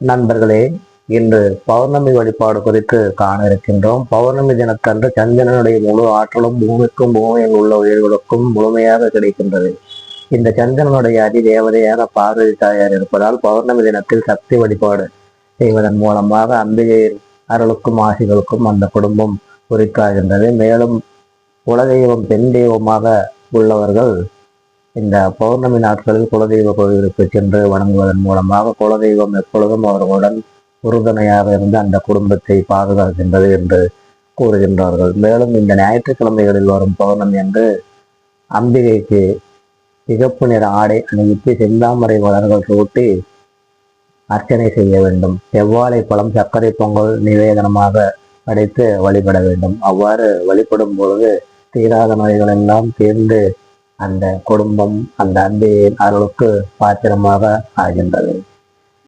நண்பர்களே இன்று பௌர்ணமி வழிபாடு குறித்து காண இருக்கின்றோம் பௌர்ணமி தினத்தன்று சந்திரனுடைய முழு ஆற்றலும் பூமிக்கும் பூமியில் உள்ள உயிர்களுக்கும் முழுமையாக கிடைக்கின்றது. இந்த சந்திரனுடைய அதி தேவதையாக பார்வதி தாயார் இருப்பதால் பௌர்ணமி தினத்தில் சக்தி வழிபாடு செய்வதன் மூலமாக அம்பிகையின் அருளுக்கும் ஆசிகளுக்கும் அந்த குடும்பம் குறிக்காகின்றது மேலும் குலதெய்வம் பெண் தெய்வமாக உள்ளவர்கள் இந்த பௌர்ணமி நாட்களில் குலதெய்வ கோவிலுக்கு சென்று வணங்குவதன் மூலமாக குலதெய்வம் எப்பொழுதும் அவர்களுடன் உறுதுணையாக இருந்து அந்த குடும்பத்தை பாதுகாக்கின்றது என்று கூறுகின்றார்கள். மேலும் இந்த ஞாயிற்றுக்கிழமைகளில் வரும் பௌர்ணமி அன்று அம்பிகைக்கு சிகப்பு நிற ஆடை அணிவித்து செந்தாமரை மலர்கள் சூட்டி அர்ச்சனை செய்ய வேண்டும். செவ்வாழை பழம் சர்க்கரை பொங்கல் நிவேதனமாக படைத்து வழிபட வேண்டும். அவ்வாறு வழிபடும் பொழுது தீராத நோய்கள் எல்லாம் தீர்ந்து அந்த குடும்பம் அந்த அன்பியின் அருளுக்கு பாத்திரமாக ஆகின்றது.